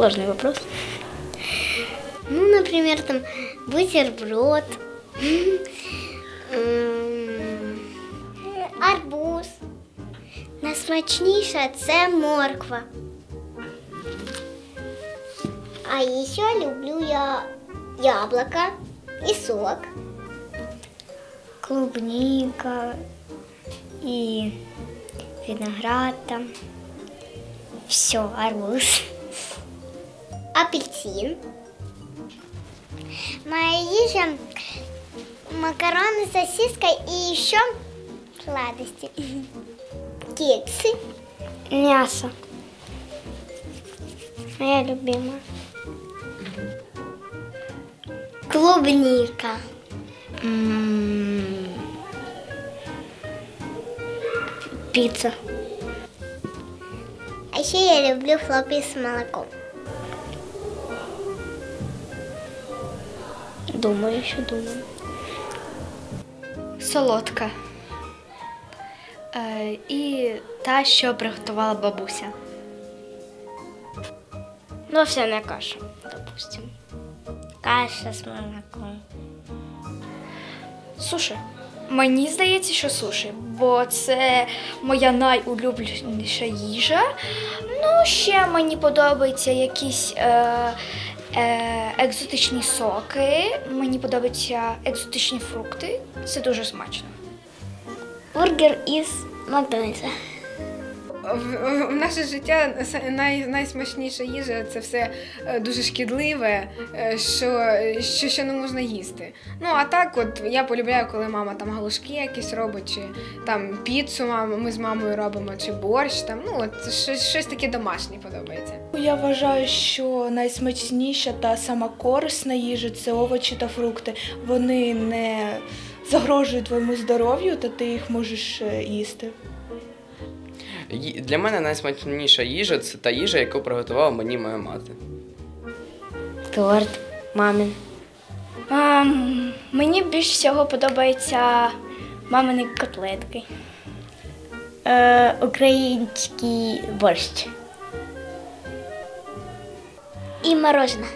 Сложный вопрос. Ну, например, там бутерброд, арбуз. Найсмачніша це морква. А ще люблю я яблоко і сок. Клубника і виноград там. Все, арбуз. Апельсин. Моя їжа макароны с сосиской и еще сладости. Кексы. Мясо. Моя любимая. Клубника. М, Пицца. А еще я люблю хлопья с молоком. Думаю, еще думаю. Солодка. Е, і та, що приготувала бабуся. Ну, все на кашу, допустим. Каша с молоком. Суші. Мені здається, що суші, бо це моя найулюбленіша їжа. Ну, ще мені подобаються якісь е, е, екзотичні соки, мені подобаються екзотичні фрукти. Це дуже смачно. Бургер из Макдональдса. В, наше життя най, найсмачніша їжа це все е, дуже шкідливе, е, що, що, що не можна їсти. Ну а так, от я полюбляю, коли мама там галушки якісь робить, чи там піцу ми з мамою робимо, чи борщ. Там, ну от щось, щось таке домашнє подобається. Я вважаю, що найсмачніша та сама корисна їжа це овочі та фрукти. Вони не загрожують твоєму здоров'ю, та ти їх можеш е, їсти. Для мене найсмачніша їжа це та їжа, яку приготувала мені моя мати. Торт мамин. Ем, мені більш всього подобаються мамини котлетки. Е, український борщ. І мороженое.